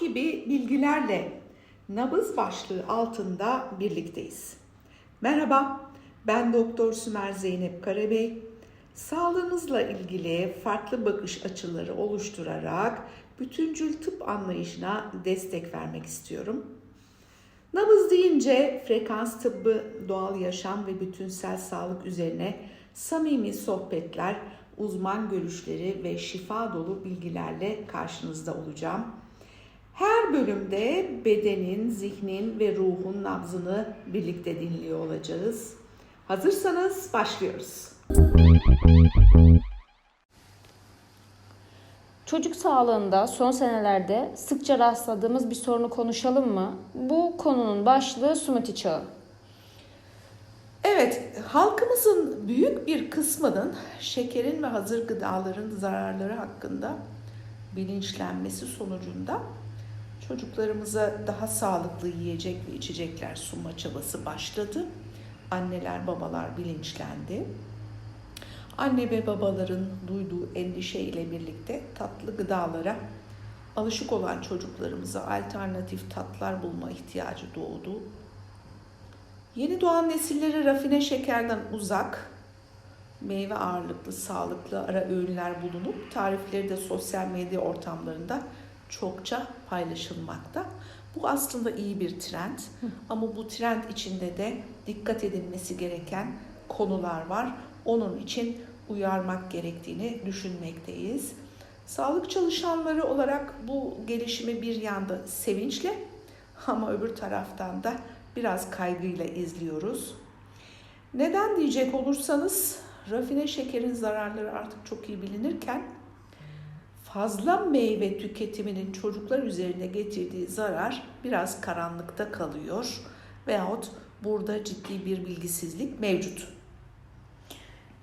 gibi bilgilerle nabız başlığı altında birlikteyiz. Merhaba, ben Doktor Sümer Zeynep Karabey. Sağlığımızla ilgili farklı bakış açıları oluşturarak bütüncül tıp anlayışına destek vermek istiyorum. Nabız deyince frekans tıbbı, doğal yaşam ve bütünsel sağlık üzerine samimi sohbetler, uzman görüşleri ve şifa dolu bilgilerle karşınızda olacağım. Her bölümde bedenin, zihnin ve ruhun nabzını birlikte dinliyor olacağız. Hazırsanız başlıyoruz. Çocuk sağlığında son senelerde sıkça rastladığımız bir sorunu konuşalım mı? Bu konunun başlığı smoothie çağı. Evet, halkımızın büyük bir kısmının şekerin ve hazır gıdaların zararları hakkında bilinçlenmesi sonucunda çocuklarımıza daha sağlıklı yiyecek ve içecekler sunma çabası başladı. Anneler, babalar bilinçlendi. Anne ve babaların duyduğu endişe ile birlikte tatlı gıdalara alışık olan çocuklarımıza alternatif tatlar bulma ihtiyacı doğdu. Yeni doğan nesillere rafine şekerden uzak, meyve ağırlıklı, sağlıklı ara öğünler bulunup tarifleri de sosyal medya ortamlarında çokça paylaşılmakta. Bu aslında iyi bir trend ama bu trend içinde de dikkat edilmesi gereken konular var. Onun için uyarmak gerektiğini düşünmekteyiz. Sağlık çalışanları olarak bu gelişimi bir yanda sevinçle ama öbür taraftan da biraz kaygıyla izliyoruz. Neden diyecek olursanız rafine şekerin zararları artık çok iyi bilinirken fazla meyve tüketiminin çocuklar üzerine getirdiği zarar biraz karanlıkta kalıyor veyahut burada ciddi bir bilgisizlik mevcut.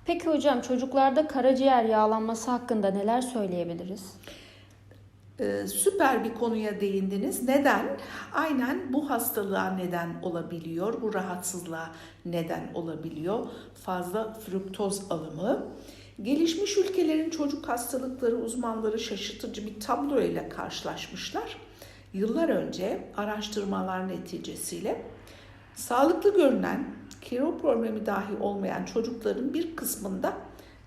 Peki hocam çocuklarda karaciğer yağlanması hakkında neler söyleyebiliriz? Ee, süper bir konuya değindiniz. Neden? Aynen bu hastalığa neden olabiliyor, bu rahatsızlığa neden olabiliyor. Fazla fruktoz alımı. Gelişmiş ülkelerin çocuk hastalıkları uzmanları şaşırtıcı bir tablo ile karşılaşmışlar. Yıllar önce araştırmalar neticesiyle sağlıklı görünen, kilo problemi dahi olmayan çocukların bir kısmında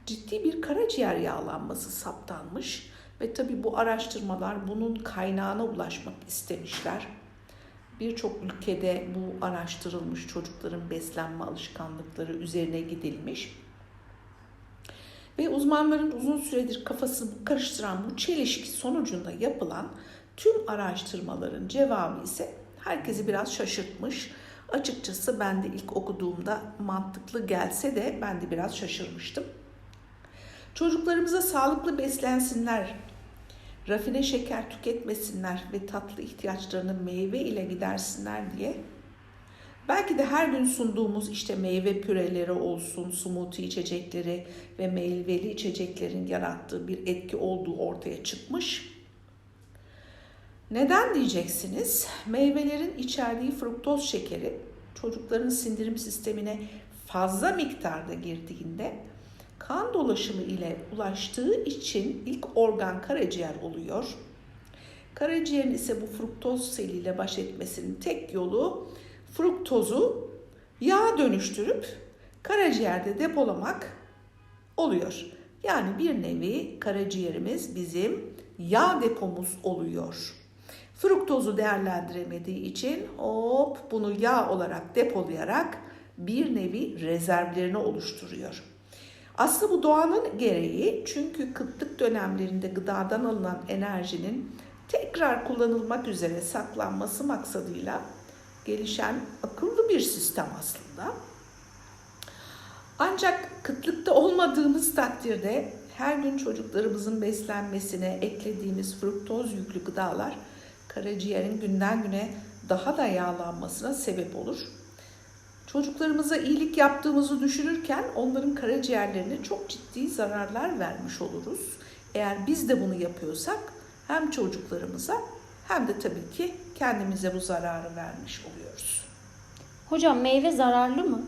ciddi bir karaciğer yağlanması saptanmış ve tabi bu araştırmalar bunun kaynağına ulaşmak istemişler. Birçok ülkede bu araştırılmış çocukların beslenme alışkanlıkları üzerine gidilmiş. Ve uzmanların uzun süredir kafasını karıştıran bu çelişki sonucunda yapılan tüm araştırmaların cevabı ise herkesi biraz şaşırtmış. Açıkçası ben de ilk okuduğumda mantıklı gelse de ben de biraz şaşırmıştım. Çocuklarımıza sağlıklı beslensinler, rafine şeker tüketmesinler ve tatlı ihtiyaçlarını meyve ile gidersinler diye belki de her gün sunduğumuz işte meyve püreleri olsun, smoothie içecekleri ve meyveli içeceklerin yarattığı bir etki olduğu ortaya çıkmış. Neden diyeceksiniz? Meyvelerin içerdiği fruktoz şekeri çocukların sindirim sistemine fazla miktarda girdiğinde kan dolaşımı ile ulaştığı için ilk organ karaciğer oluyor. Karaciğerin ise bu fruktoz seliyle baş etmesinin tek yolu fruktozu yağ dönüştürüp karaciğerde depolamak oluyor. Yani bir nevi karaciğerimiz bizim yağ depomuz oluyor. Fruktozu değerlendiremediği için hop bunu yağ olarak depolayarak bir nevi rezervlerini oluşturuyor. Aslında bu doğanın gereği çünkü kıtlık dönemlerinde gıdadan alınan enerjinin tekrar kullanılmak üzere saklanması maksadıyla gelişen akıllı bir sistem aslında. Ancak kıtlıkta olmadığımız takdirde her gün çocuklarımızın beslenmesine eklediğimiz fruktoz yüklü gıdalar karaciğerin günden güne daha da yağlanmasına sebep olur. Çocuklarımıza iyilik yaptığımızı düşünürken onların karaciğerlerine çok ciddi zararlar vermiş oluruz. Eğer biz de bunu yapıyorsak hem çocuklarımıza hem de tabii ki kendimize bu zararı vermiş oluyoruz. Hocam meyve zararlı mı?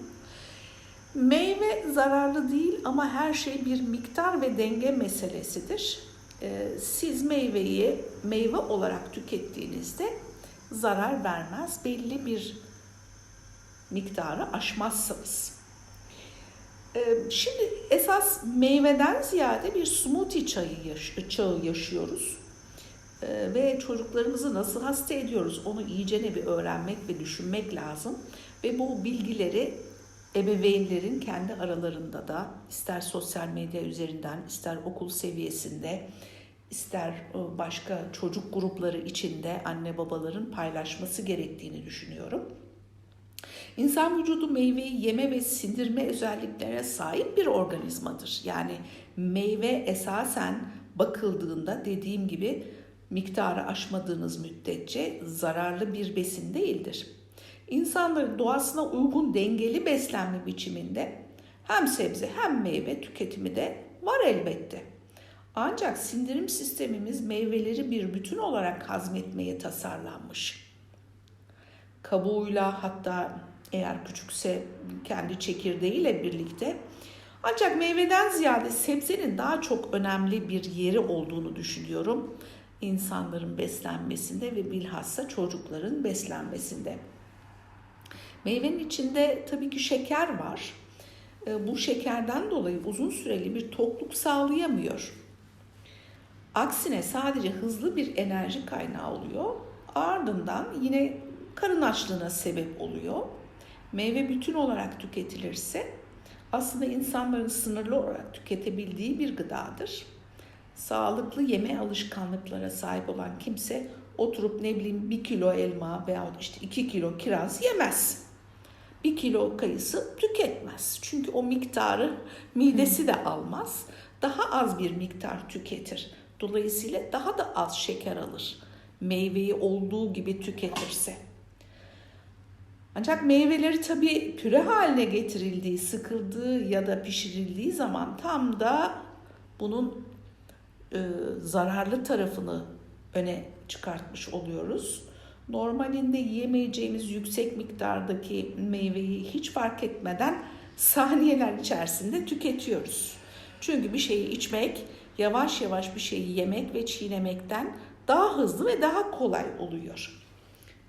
Meyve zararlı değil ama her şey bir miktar ve denge meselesidir. Ee, siz meyveyi meyve olarak tükettiğinizde zarar vermez. Belli bir miktarı aşmazsınız. Ee, Şimdi esas meyveden ziyade bir smoothie çayı yaş- çağı yaşıyoruz. Ee, Ve çocuklarımızı nasıl hasta ediyoruz onu iyicene bir öğrenmek ve düşünmek lazım. Ve bu bilgileri ebeveynlerin kendi aralarında da ister sosyal medya üzerinden ister okul seviyesinde ister e, başka çocuk grupları içinde anne babaların paylaşması gerektiğini düşünüyorum. İnsan vücudu meyveyi yeme ve sindirme özelliklere sahip bir organizmadır. Yani meyve esasen bakıldığında dediğim gibi miktarı aşmadığınız müddetçe zararlı bir besin değildir. İnsanların doğasına uygun dengeli beslenme biçiminde hem sebze hem meyve tüketimi de var elbette. Ancak sindirim sistemimiz meyveleri bir bütün olarak hazmetmeye tasarlanmış kabuğuyla hatta eğer küçükse kendi çekirdeğiyle birlikte. Ancak meyveden ziyade sebzenin daha çok önemli bir yeri olduğunu düşünüyorum. İnsanların beslenmesinde ve bilhassa çocukların beslenmesinde. Meyvenin içinde tabii ki şeker var. E, Bu şekerden dolayı uzun süreli bir tokluk sağlayamıyor. Aksine sadece hızlı bir enerji kaynağı oluyor. Ardından yine karın açlığına sebep oluyor. Meyve bütün olarak tüketilirse aslında insanların sınırlı olarak tüketebildiği bir gıdadır. Sağlıklı yeme alışkanlıklara sahip olan kimse oturup ne bileyim bir kilo elma veya işte iki kilo kiraz yemez. Bir kilo kayısı tüketmez. Çünkü o miktarı midesi de almaz. Daha az bir miktar tüketir. Dolayısıyla daha da az şeker alır. Meyveyi olduğu gibi tüketirse. Ancak meyveleri tabii püre haline getirildiği, sıkıldığı ya da pişirildiği zaman tam da bunun e, zararlı tarafını öne çıkartmış oluyoruz. Normalinde yiyemeyeceğimiz yüksek miktardaki meyveyi hiç fark etmeden saniyeler içerisinde tüketiyoruz. Çünkü bir şeyi içmek, yavaş yavaş bir şeyi yemek ve çiğnemekten daha hızlı ve daha kolay oluyor.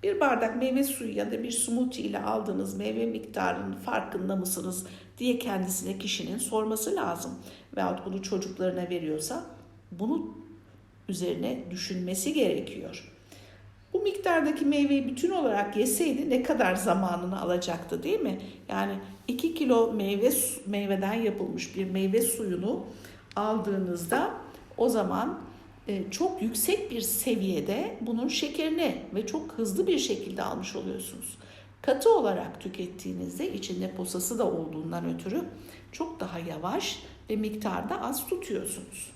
Bir bardak meyve suyu ya da bir smoothie ile aldığınız meyve miktarının farkında mısınız diye kendisine kişinin sorması lazım. Veyahut bunu çocuklarına veriyorsa bunu üzerine düşünmesi gerekiyor. Bu miktardaki meyveyi bütün olarak yeseydi ne kadar zamanını alacaktı değil mi? Yani 2 kilo meyve meyveden yapılmış bir meyve suyunu aldığınızda o zaman e, çok yüksek bir seviyede bunun şekerini ve çok hızlı bir şekilde almış oluyorsunuz. Katı olarak tükettiğinizde içinde posası da olduğundan ötürü çok daha yavaş ve miktarda az tutuyorsunuz.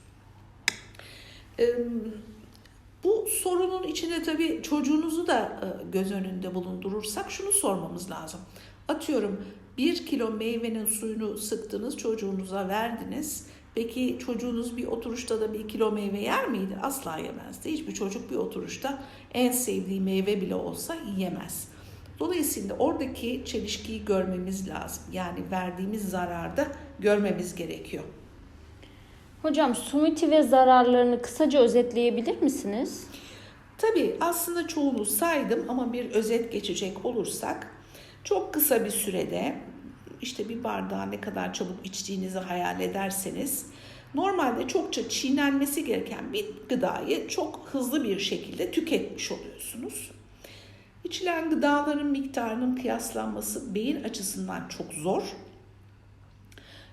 Bu sorunun içinde tabii çocuğunuzu da göz önünde bulundurursak şunu sormamız lazım. Atıyorum bir kilo meyvenin suyunu sıktınız çocuğunuza verdiniz Peki çocuğunuz bir oturuşta da bir kilo meyve yer miydi? Asla yemezdi. Hiçbir çocuk bir oturuşta en sevdiği meyve bile olsa yiyemez. Dolayısıyla oradaki çelişkiyi görmemiz lazım. Yani verdiğimiz zararda görmemiz gerekiyor. Hocam smoothie ve zararlarını kısaca özetleyebilir misiniz? Tabii aslında çoğunu saydım ama bir özet geçecek olursak çok kısa bir sürede işte bir bardağı ne kadar çabuk içtiğinizi hayal ederseniz normalde çokça çiğnenmesi gereken bir gıdayı çok hızlı bir şekilde tüketmiş oluyorsunuz. İçilen gıdaların miktarının kıyaslanması beyin açısından çok zor.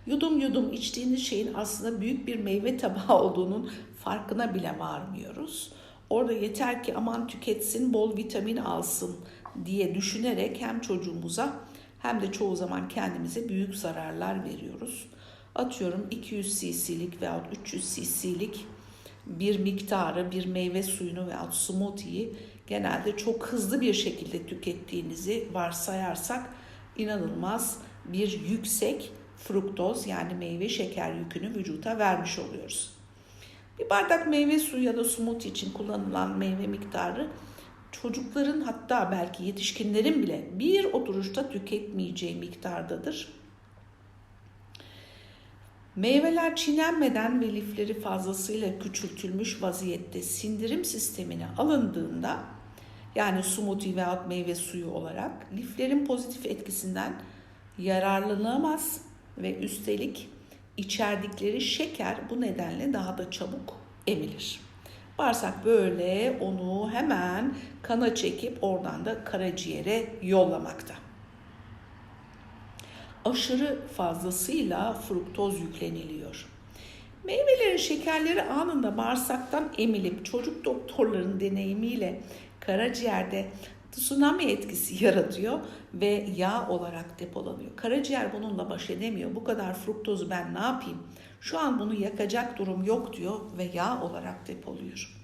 Yudum yudum içtiğiniz şeyin aslında büyük bir meyve tabağı olduğunun farkına bile varmıyoruz. Orada yeter ki aman tüketsin, bol vitamin alsın diye düşünerek hem çocuğumuza hem de çoğu zaman kendimize büyük zararlar veriyoruz. Atıyorum 200 cc'lik veya 300 cc'lik bir miktarı bir meyve suyunu veya smoothie'yi genelde çok hızlı bir şekilde tükettiğinizi varsayarsak inanılmaz bir yüksek fruktoz yani meyve şeker yükünü vücuta vermiş oluyoruz. Bir bardak meyve suyu ya da smoothie için kullanılan meyve miktarı çocukların hatta belki yetişkinlerin bile bir oturuşta tüketmeyeceği miktardadır. Meyveler çiğnenmeden ve lifleri fazlasıyla küçültülmüş vaziyette sindirim sistemine alındığında yani smoothie veya meyve suyu olarak liflerin pozitif etkisinden yararlanamaz ve üstelik içerdikleri şeker bu nedenle daha da çabuk emilir. Bağırsak böyle onu hemen kana çekip oradan da karaciğere yollamakta. Aşırı fazlasıyla fruktoz yükleniliyor. Meyvelerin şekerleri anında bağırsaktan emilip çocuk doktorların deneyimiyle karaciğerde tsunami etkisi yaratıyor ve yağ olarak depolanıyor. Karaciğer bununla baş edemiyor. Bu kadar fruktozu ben ne yapayım? Şu an bunu yakacak durum yok diyor ve yağ olarak depoluyor.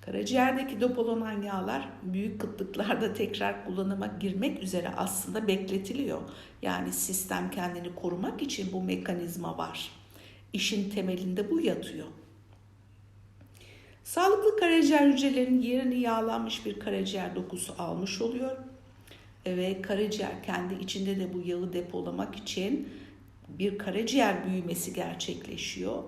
Karaciğerdeki depolanan yağlar büyük kıtlıklarda tekrar kullanıma girmek üzere aslında bekletiliyor. Yani sistem kendini korumak için bu mekanizma var. İşin temelinde bu yatıyor. Sağlıklı karaciğer hücrelerinin yerini yağlanmış bir karaciğer dokusu almış oluyor. Ve karaciğer kendi içinde de bu yağı depolamak için bir karaciğer büyümesi gerçekleşiyor.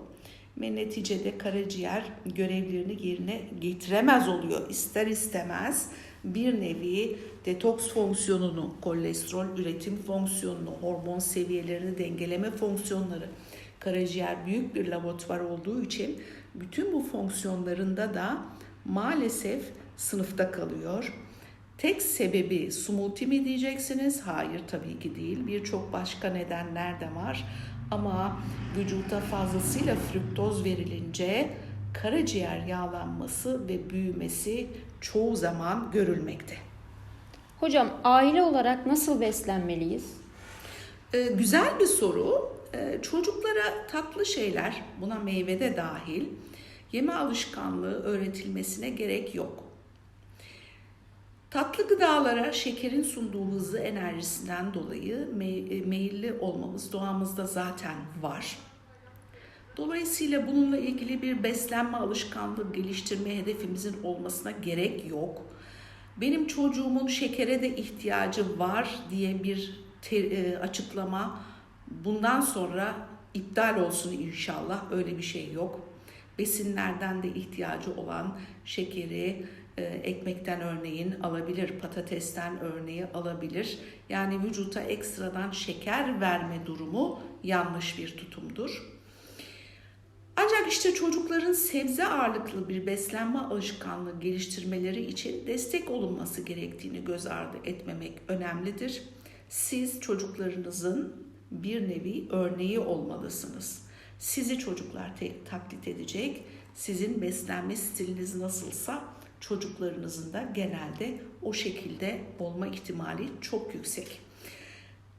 Ve neticede karaciğer görevlerini yerine getiremez oluyor. İster istemez bir nevi detoks fonksiyonunu, kolesterol üretim fonksiyonunu, hormon seviyelerini dengeleme fonksiyonları, karaciğer büyük bir laboratuvar olduğu için bütün bu fonksiyonlarında da maalesef sınıfta kalıyor. Tek sebebi smoothie mi diyeceksiniz? Hayır tabii ki değil. Birçok başka nedenler de var. Ama vücuta fazlasıyla fruktoz verilince karaciğer yağlanması ve büyümesi çoğu zaman görülmekte. Hocam aile olarak nasıl beslenmeliyiz? Ee, güzel bir soru. Ee, çocuklara tatlı şeyler, buna meyve de dahil, yeme alışkanlığı öğretilmesine gerek yok. Tatlı gıdalara şekerin sunduğu hızlı enerjisinden dolayı me- meyilli olmamız doğamızda zaten var. Dolayısıyla bununla ilgili bir beslenme alışkanlığı geliştirme hedefimizin olmasına gerek yok. Benim çocuğumun şekere de ihtiyacı var diye bir e, açıklama bundan sonra iptal olsun inşallah. Öyle bir şey yok. Besinlerden de ihtiyacı olan şekeri, e, ekmekten örneğin alabilir, patatesten örneği alabilir. Yani vücuta ekstradan şeker verme durumu yanlış bir tutumdur. Ancak işte çocukların sebze ağırlıklı bir beslenme alışkanlığı geliştirmeleri için destek olunması gerektiğini göz ardı etmemek önemlidir. Siz çocuklarınızın bir nevi örneği olmalısınız. Sizi çocuklar te- taklit edecek. Sizin beslenme stiliniz nasılsa çocuklarınızın da genelde o şekilde olma ihtimali çok yüksek.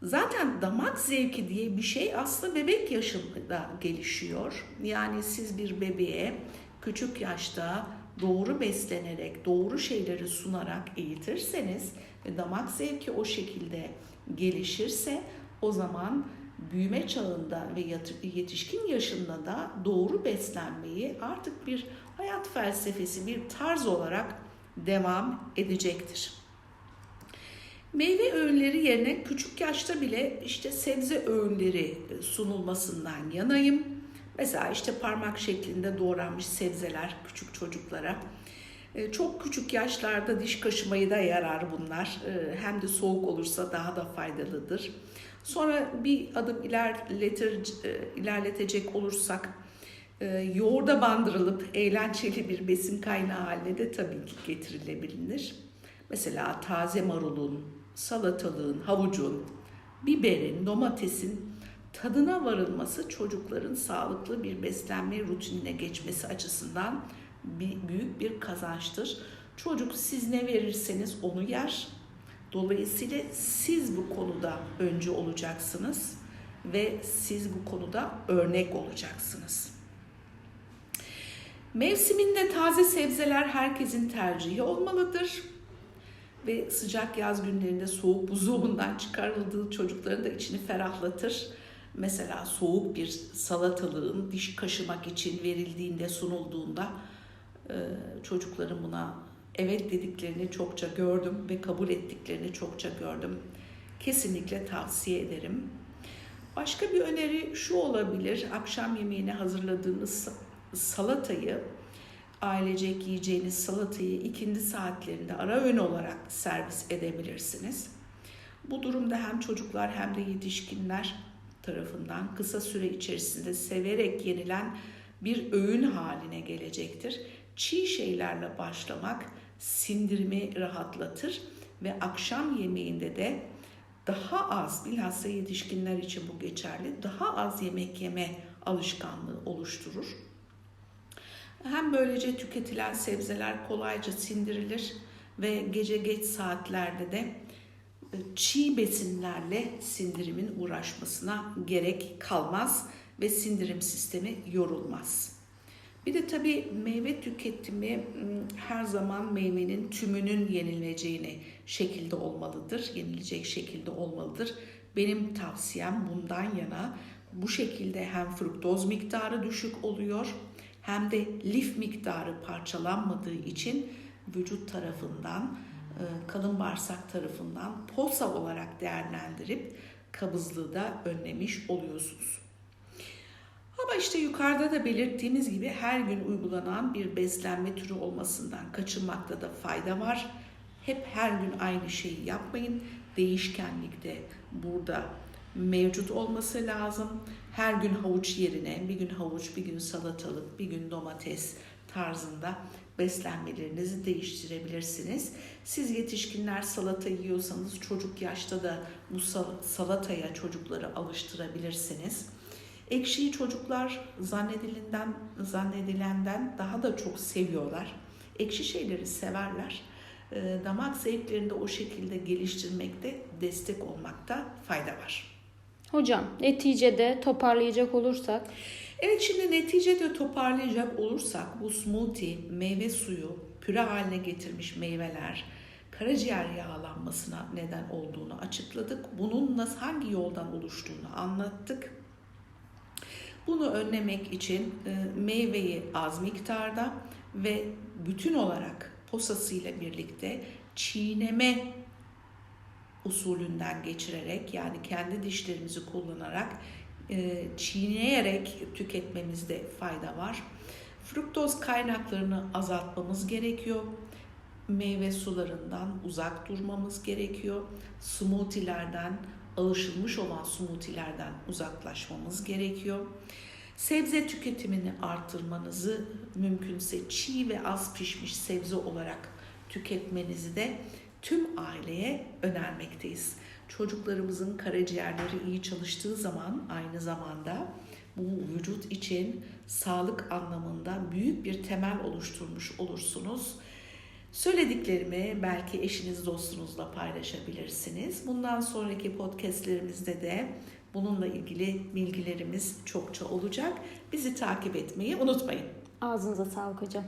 Zaten damak zevki diye bir şey aslında bebek yaşında gelişiyor. Yani siz bir bebeğe küçük yaşta doğru beslenerek, doğru şeyleri sunarak eğitirseniz ve damak zevki o şekilde gelişirse o zaman büyüme çağında ve yetişkin yaşında da doğru beslenmeyi artık bir hayat felsefesi, bir tarz olarak devam edecektir. Meyve öğünleri yerine küçük yaşta bile işte sebze öğünleri sunulmasından yanayım. Mesela işte parmak şeklinde doğranmış sebzeler küçük çocuklara. Çok küçük yaşlarda diş kaşımayı da yarar bunlar. Hem de soğuk olursa daha da faydalıdır. Sonra bir adım ilerletir, ilerletecek olursak yoğurda bandırılıp eğlenceli bir besin kaynağı haline de tabii ki getirilebilir. Mesela taze marulun, salatalığın, havucun, biberin, domatesin tadına varılması çocukların sağlıklı bir beslenme rutinine geçmesi açısından büyük bir kazançtır. Çocuk siz ne verirseniz onu yer. Dolayısıyla siz bu konuda önce olacaksınız ve siz bu konuda örnek olacaksınız. Mevsiminde taze sebzeler herkesin tercihi olmalıdır. Ve sıcak yaz günlerinde soğuk buzdolabından çıkarıldığı çocukların da içini ferahlatır. Mesela soğuk bir salatalığın diş kaşımak için verildiğinde, sunulduğunda çocukların buna evet dediklerini çokça gördüm ve kabul ettiklerini çokça gördüm. Kesinlikle tavsiye ederim. Başka bir öneri şu olabilir. Akşam yemeğine hazırladığınız salatayı, ailecek yiyeceğiniz salatayı ikindi saatlerinde ara öğün olarak servis edebilirsiniz. Bu durumda hem çocuklar hem de yetişkinler tarafından kısa süre içerisinde severek yenilen bir öğün haline gelecektir. Çiğ şeylerle başlamak sindirimi rahatlatır ve akşam yemeğinde de daha az bilhassa yetişkinler için bu geçerli daha az yemek yeme alışkanlığı oluşturur. Hem böylece tüketilen sebzeler kolayca sindirilir ve gece geç saatlerde de e, çiğ besinlerle sindirimin uğraşmasına gerek kalmaz ve sindirim sistemi yorulmaz. Bir de tabii meyve tüketimi her zaman meyvenin tümünün yenileceğini şekilde olmalıdır, yenilecek şekilde olmalıdır. Benim tavsiyem bundan yana bu şekilde hem fruktoz miktarı düşük oluyor hem de lif miktarı parçalanmadığı için vücut tarafından e, kalın bağırsak tarafından posa olarak değerlendirip kabızlığı da önlemiş oluyorsunuz. Ama işte yukarıda da belirttiğimiz gibi her gün uygulanan bir beslenme türü olmasından kaçınmakta da fayda var. Hep her gün aynı şeyi yapmayın. Değişkenlik de burada mevcut olması lazım. Her gün havuç yerine bir gün havuç, bir gün salatalık, bir gün domates tarzında beslenmelerinizi değiştirebilirsiniz. Siz yetişkinler salata yiyorsanız çocuk yaşta da bu salataya çocukları alıştırabilirsiniz. Ekşiyi çocuklar zannedilenden zannedilenden daha da çok seviyorlar. Ekşi şeyleri severler. Ee, Damak zevklerini de o şekilde geliştirmekte, destek olmakta fayda var. Hocam neticede toparlayacak olursak Evet şimdi neticede toparlayacak olursak bu smoothie, meyve suyu, püre haline getirmiş meyveler, karaciğer yağlanmasına neden olduğunu açıkladık. Bunun nasıl hangi yoldan oluştuğunu anlattık. Bunu önlemek için e, meyveyi az miktarda ve bütün olarak posasıyla birlikte çiğneme usulünden geçirerek yani kendi dişlerimizi kullanarak e, çiğneyerek tüketmemizde fayda var. Fruktoz kaynaklarını azaltmamız gerekiyor. Meyve sularından uzak durmamız gerekiyor. Smoothie'lerden, alışılmış olan smoothie'lerden uzaklaşmamız gerekiyor. Sebze tüketimini artırmanızı mümkünse çiğ ve az pişmiş sebze olarak tüketmenizi de tüm aileye önermekteyiz. Çocuklarımızın karaciğerleri iyi çalıştığı zaman aynı zamanda bu vücut için sağlık anlamında büyük bir temel oluşturmuş olursunuz. Söylediklerimi belki eşiniz dostunuzla paylaşabilirsiniz. Bundan sonraki podcastlerimizde de bununla ilgili bilgilerimiz çokça olacak. Bizi takip etmeyi unutmayın. ağzınıza sağlık hocam.